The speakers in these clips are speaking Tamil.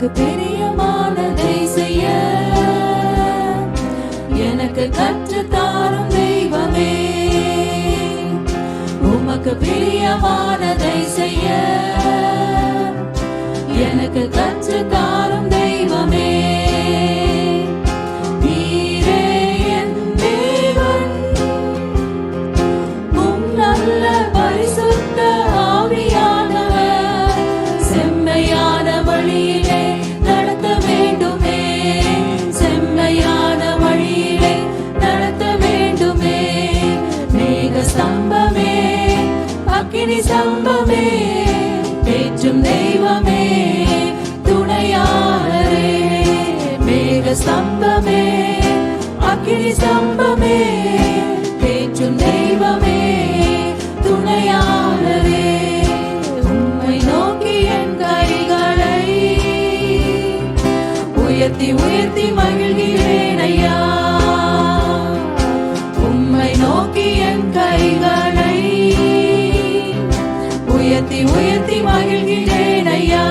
உமக்கு பிரியமானதை செய்ய. எனக்கு கற்று தாரும் தெய்வமே. உமக்கு பிரியமானதை செய்ய. எனக்கு கற்று தாரும் தெய்வமே. நீ சம்பமே பேற்றும் தெய்வமே துணையாளரே மேக ஸ்தம்பமே அக்கினி ஸ்தம்பமே பேற்றும் தெய்வமே துணையாளரே. உம்மை நோக்கி என் கைகளை உயர்த்தி உயர்த்தி மகிழ்கி உயர்த்தி மகிழ்கிறேன் ஐயா.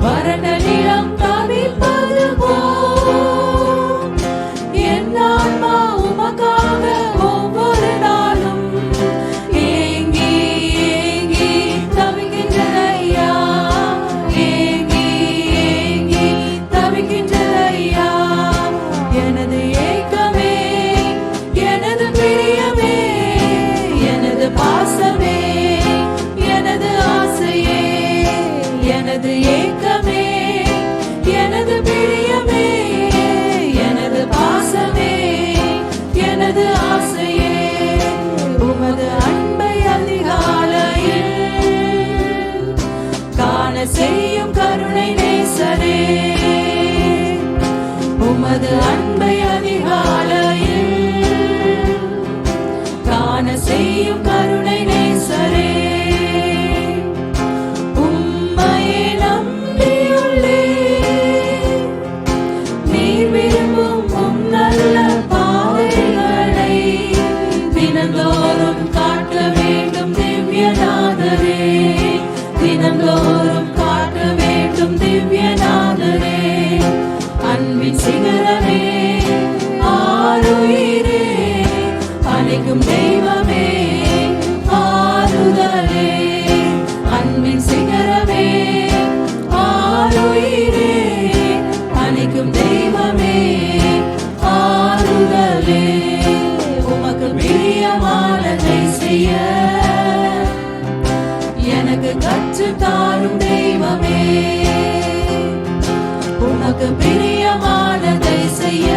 வறண்ட செய்யும் கருணை பிரியமானதை செய்ய எனக்கு கற்று தாரும் தெய்வமே. உமக்கு பிரியமானதை செய்ய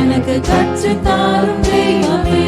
எனக்கு கற்று தாரும் தெய்வமே.